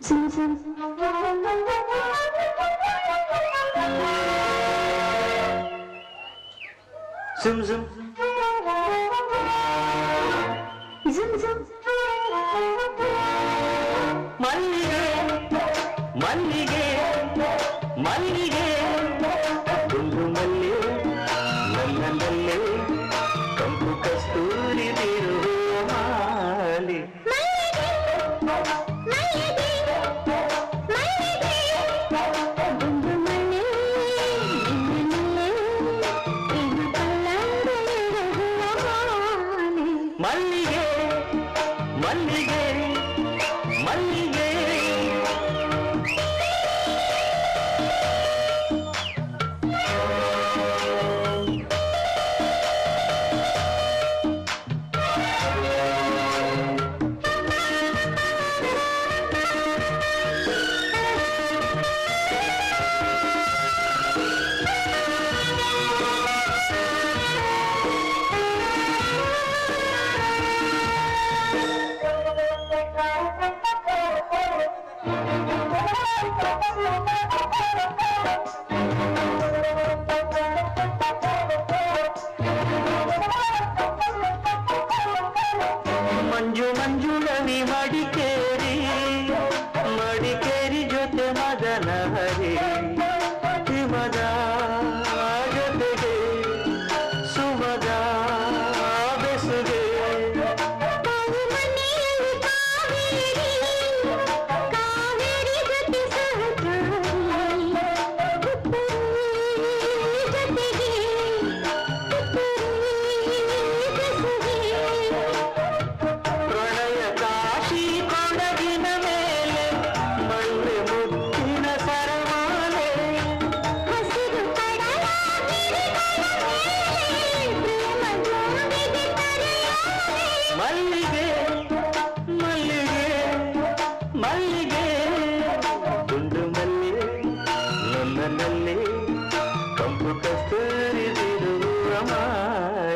진심 슴슴 슴슴 மல்லிகே மல்லிகே மல்லிகே மஞ்சுளவி மடிக்கேறி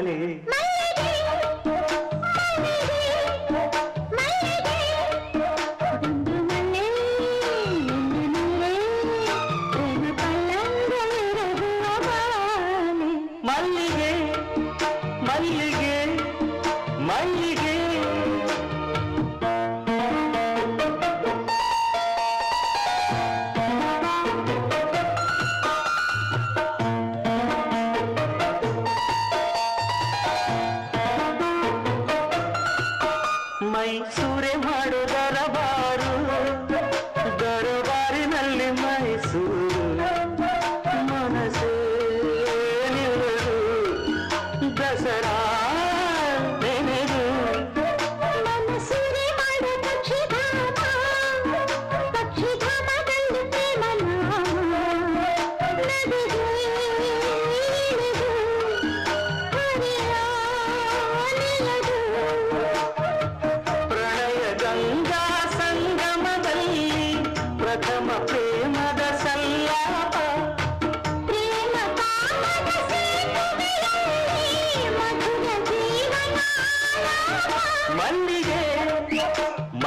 மகளே Guru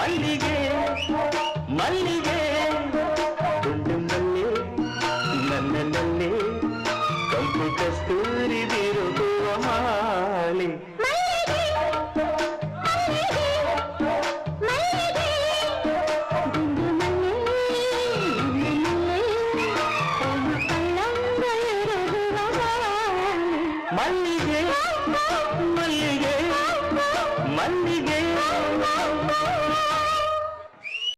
மல்லிகே மல்லிகே. குண்டு மல்லி நன்ன நல்லி. கம்பு கஸ்தூரி திருகுவ மாலி மல்லிகே மல்லிகே. ಮಲ್ಲಿಗೆ